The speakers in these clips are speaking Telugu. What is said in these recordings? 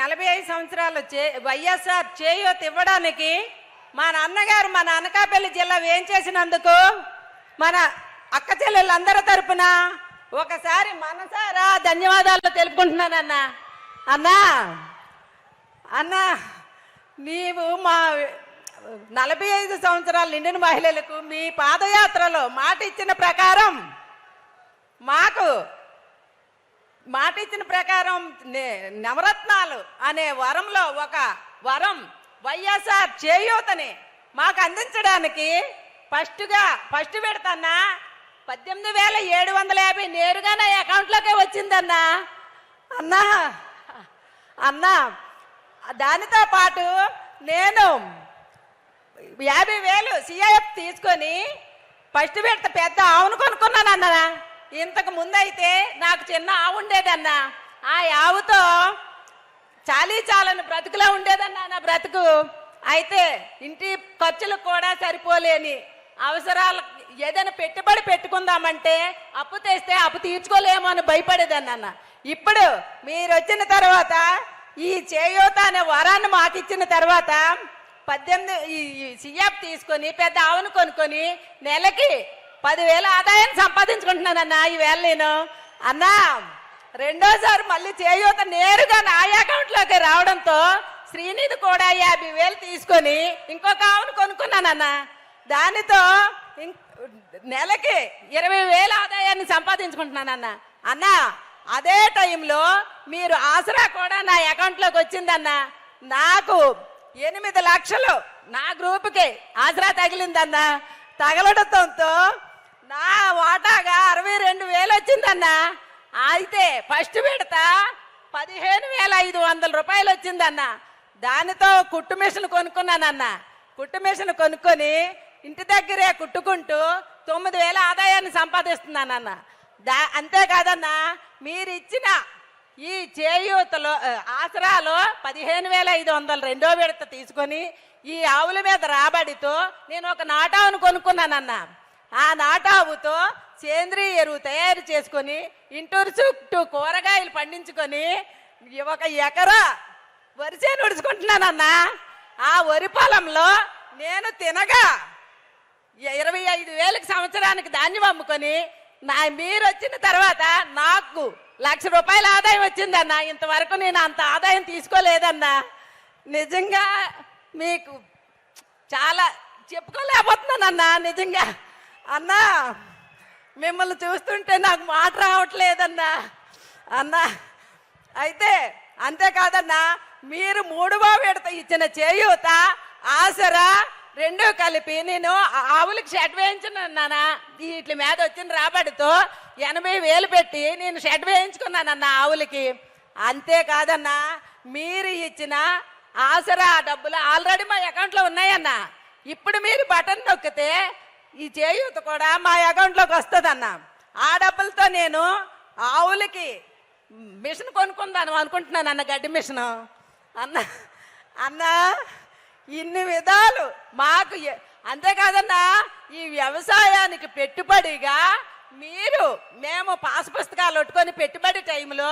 నలభై ఐదు సంవత్సరాలు చే వైఎస్ఆర్ చేయూత ఇవ్వడానికి మా నాన్నగారు మన అనకాపల్లి జిల్లా ఏం చేసినందుకు? మన అక్క చెల్లెళ్ళందరి తరపున ఒకసారి మనసారా ధన్యవాదాలు తెలుపుకుంటున్నానన్న. అన్నా అన్నా నీవు మా నలభై ఐదు సంవత్సరాలు నిండిన మహిళలకు మీ పాదయాత్రలో మాట ఇచ్చిన ప్రకారం మాకు మాట ఇచ్చిన ప్రకారం నవరత్నాలు అనే వరంలో ఒక వరం వైఎస్ఆర్ చేయూతని మాకు అందించడానికి ఫస్ట్గా ఫస్ట్ పెడతానా పద్దెనిమిది వేల ఏడు వందల యాభై నేరుగా నా అకౌంట్లోకే వచ్చిందన్నా. అన్నా అన్నా దానితో పాటు నేను యాభై వేలు సిఐఎఫ్ తీసుకొని ఫస్ట్ పెడత పెద్ద ఆవును కొనుక్కున్నాను అన్నా ఇంతకు ముందైతే నాకు చిన్న ఆవు ఉండేదన్నా. ఆ ఆవుతో చాలీ చాలని బ్రతుకులా ఉండేదన్నా నా బ్రతుకు. అయితే ఇంటి ఖర్చులకు కూడా సరిపోలేని అవసరాలు ఏదైనా పెట్టుబడి పెట్టుకుందామంటే అప్పు తెస్తే అప్పు తీర్చుకోలేమో అని భయపడేదన్న ఇప్పుడు మీరు వచ్చిన తర్వాత ఈ చేయూత అనే వరాన్ని మాకు ఇచ్చిన తర్వాత పద్దెనిమిది ఈ సిఎఫ్ తీసుకొని పెద్ద ఆవును కొనుక్కొని నెలకి పదివేల ఆదాయం ఈ ఈవేళ నేను. అన్నా రెండోసారి మళ్ళీ చేయూత నేరుగా నా అకౌంట్లోకి రావడంతో శ్రీనిధి కూడా యాభై వేలు తీసుకొని ఇంకొక ఆవును కొనుక్కున్నానన్న. దానితో ఇం- నెలకి ఇరవై వేల ఆదాయాన్ని సంపాదించుకుంటున్నానన్న. అన్న అదే టైంలో మీరు ఆసరా కూడా నా అకౌంట్లోకి వచ్చిందన్న. నాకు ఎనిమిది లక్షలు నా గ్రూపుకి ఆసరా తగిలిందన్న. తగలడంతో నా వాటాగా అరవై రెండు వేలు వచ్చిందన్నా. అయితే ఫస్ట్ విడత పదిహేను వేల ఐదు వందల రూపాయలు వచ్చిందన్న. దానితో కుట్టు మిషన్ కొనుక్కున్నానన్న. కుట్టు మిషన్ కొనుక్కొని ఇంటి దగ్గరే కుట్టుకుంటూ తొమ్మిది వేల ఆదాయాన్ని సంపాదిస్తున్నానన్న. దా అంతేకాదన్నా మీరు ఇచ్చిన ఈ చేయూతలో ఆసరాలో పదిహేను వేల ఐదు వందలు రెండో విడత తీసుకొని ఈ ఆవుల మీద రాబడితో నేను ఒక నాటావును కొనుక్కున్నానన్నా. ఆ నాటావుతో సేంద్రియ ఎరువు తయారు చేసుకొని ఇంటూరు చుట్టూ కూరగాయలు పండించుకొని ఒక ఎకరా వరిసే ఉడుచుకుంటున్నానన్నా ఆ వరి పొలంలో నేను తినగా ఇరవై ఐదు వేలకు సంవత్సరానికి ధాన్యం అమ్ముకొని నా మీరు వచ్చిన తర్వాత నాకు లక్ష రూపాయల ఆదాయం వచ్చిందన్న. ఇంతవరకు నేను అంత ఆదాయం తీసుకోలేదన్నా. నిజంగా మీకు చాలా చెప్పుకోలేకపోతున్నానన్నా. నిజంగా అన్నా మిమ్మల్ని చూస్తుంటే నాకు మాట రావట్లేదన్నా. అన్నా అయితే అంతేకాదన్నా మీరు మూడవ విడత ఇచ్చిన చేయూత ఆసరా రెండు కలిపి నేను ఆవులకి షెడ్ వేయించున్నానా వీటి మీద వచ్చిన రాబడితో ఎనభై వేలు పెట్టి నేను షెడ్ వేయించుకున్నానన్న ఆవులకి. అంతేకాదన్నా మీరు ఇచ్చిన ఆసరా డబ్బులు ఆల్రెడీ మా అకౌంట్లో ఉన్నాయన్న. ఇప్పుడు మీరు బటన్ నొక్కితే ఈ చేయూత కూడా మా అకౌంట్లోకి వస్తుందన్న. ఆ డబ్బులతో నేను ఆవులకి మిషన్ కొనుక్కుందాను అనుకుంటున్నాను అన్న గడ్డి మిషన్. అన్న అన్న ఇన్ని విధాలు మాకు అంతేకాదన్నా ఈ వ్యవసాయానికి పెట్టుబడిగా మీరు మేము పాస్ పుస్తకాలు పట్టుకొని పెట్టుబడి టైంలో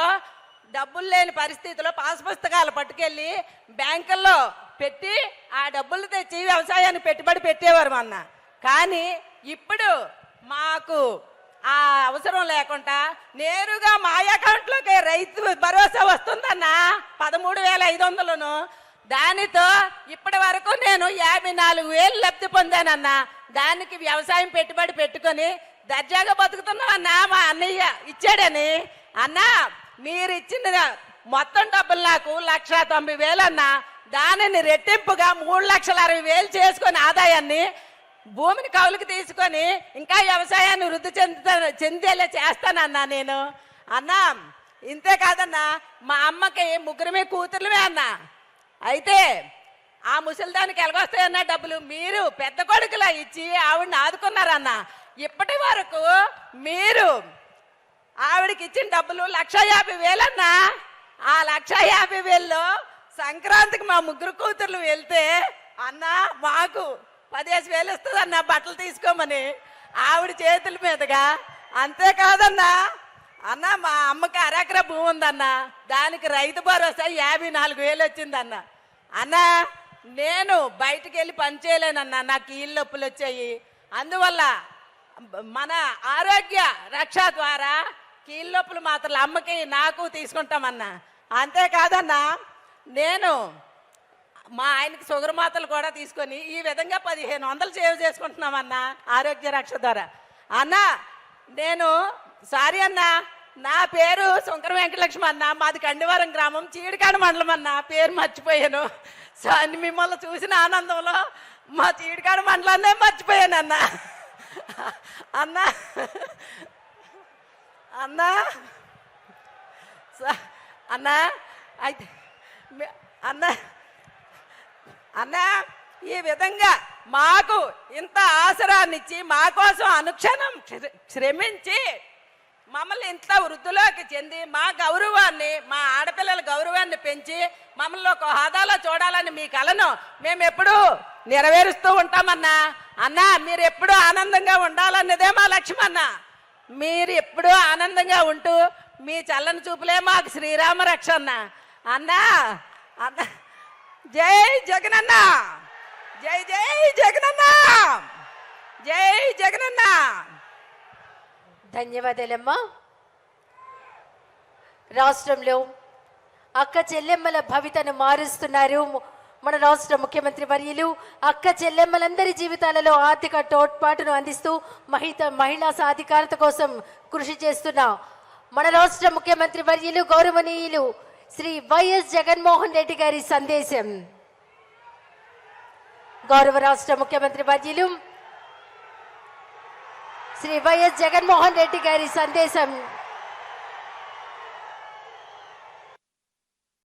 డబ్బులు లేని పరిస్థితిలో పాస్ పుస్తకాలు పట్టుకెళ్ళి బ్యాంకుల్లో పెట్టి ఆ డబ్బులు తెచ్చి వ్యవసాయానికి పెట్టుబడి పెట్టేవారు అన్న. కానీ ఇప్పుడు మాకు ఆ అవసరం లేకుండా నేరుగా మా అకౌంట్లోకి రైతు భరోసా వస్తుందన్నా పదమూడు వేల ఐదు వందలను దానితో ఇప్పటి వరకు నేను యాభై నాలుగు వేలు లబ్ధి పొందానన్నా. దానికి వ్యవసాయం పెట్టుబడి పెట్టుకొని దర్జాగా బతుకుతున్నామన్నా మా అన్నయ్య ఇచ్చాడని. అన్నా మీరు ఇచ్చిన మొత్తం డబ్బులు నాకు లక్ష తొంభై వేలన్నా. దానిని రెట్టింపుగా మూడు లక్షల అరవై వేలు చేసుకొని ఆదాయాన్ని భూమిని కౌలుకి తీసుకొని ఇంకా వ్యవసాయాన్ని వృద్ధి చెందుతా చెందేలా చేస్తానన్నా నేను. అన్నా ఇంతే కాదన్నా మా అమ్మకి ముగ్గురమే కూతుర్లమే అన్నా. అయితే ఆ ముసలిదానికి ఎలాగొస్తాయన్న డబ్బులు? మీరు పెద్ద కొడుకులా ఇచ్చి ఆవిడని ఆదుకున్నారన్న. ఇప్పటి వరకు మీరు ఆవిడకి ఇచ్చిన డబ్బులు లక్ష యాభై వేలన్నా ఆ లక్ష యాభై వేల్లో సంక్రాంతికి మా ముగ్గురు కూతుర్లు వెళ్తే అన్న మాకు పదిహేను వేలు ఇస్తుంది అన్న బట్టలు తీసుకోమని. ఆవిడ చేతుల మీదుగా అంతేకాదన్నా అన్న మా అమ్మకి అరెకరా భూమి ఉందన్న దానికి రైతు భరోసా యాభై నాలుగు వేలు వచ్చిందన్న. అన్న నేను బయటికి వెళ్ళి పని చేయలేనన్న నాకు కీళ్ళ నొప్పులు వచ్చాయి. అందువల్ల మన ఆరోగ్య రక్ష ద్వారా కీళ్ళ నొప్పులు మాత్రం అమ్మకి నాకు తీసుకుంటామన్నా. అంతేకాదన్నా నేను మా ఆయనకి షుగర్ కూడా తీసుకొని ఈ విధంగా పదిహేను వందలు సేవ్ చేసుకుంటున్నామన్నా ఆరోగ్య రక్ష ద్వారా. అన్న నేను సారీ అన్న నా పేరు శంకర వెంకటలక్ష్మి అన్న మాది కండివరం గ్రామం చీడికాడ మండలం అన్న పేరు మర్చిపోయాను. సో అన్ని మిమ్మల్ని చూసిన ఆనందంలో మా చీడికాడ మండలాన్నే మర్చిపోయాను అన్న. అన్న అన్న అన్న అయితే అన్నా అన్న అన్నా ఈ విధంగా మాకు ఇంత ఆసరాన్నిచ్చి మా కోసం అనుక్షణం శ్ర- శ్రమించి మమ్మల్ని ఇంత వృద్ధిలోకి చెంది మా గౌరవాన్ని మా ఆడపిల్లల గౌరవాన్ని పెంచి మమ్మల్ని ఒక హోదాలో చూడాలని మీ కలను మేము ఎప్పుడూ నెరవేరుస్తూ ఉంటామన్నా. అన్నా మీరు ఎప్పుడు ఆనందంగా ఉండాలన్నదే మా లక్ష్యం అన్నా. మీరు ఎప్పుడూ ఆనందంగా ఉంటూ మీ చల్లని చూపులే మాకు శ్రీరామ రక్ష అన్న. అన్నా అన్నా. జై జగనన్న! జై జై జగనన్న! జై జగనన్న! ధన్యవాదాలమ్మా. రాష్ట్రంలో అక్క చెల్లెమ్మల భవితను మారుస్తున్నారు మన రాష్ట్ర ముఖ్యమంత్రి వర్యులు. అక్క చెల్లెమ్మలందరి జీవితాలలో ఆర్థిక తోడ్పాటును అందిస్తూ మహిళ మహిళా సాధికారత కోసం కృషి చేస్తున్న మన రాష్ట్ర ముఖ్యమంత్రి వర్యులు గౌరవనీయులు శ్రీ వైఎస్ జగన్మోహన్ రెడ్డి గారి సందేశం. గౌరవ రాష్ట్ర ముఖ్యమంత్రి వర్యులు శ్రీ వైఎస్ జగన్మోహన్ రెడ్డి గారి సందేశం.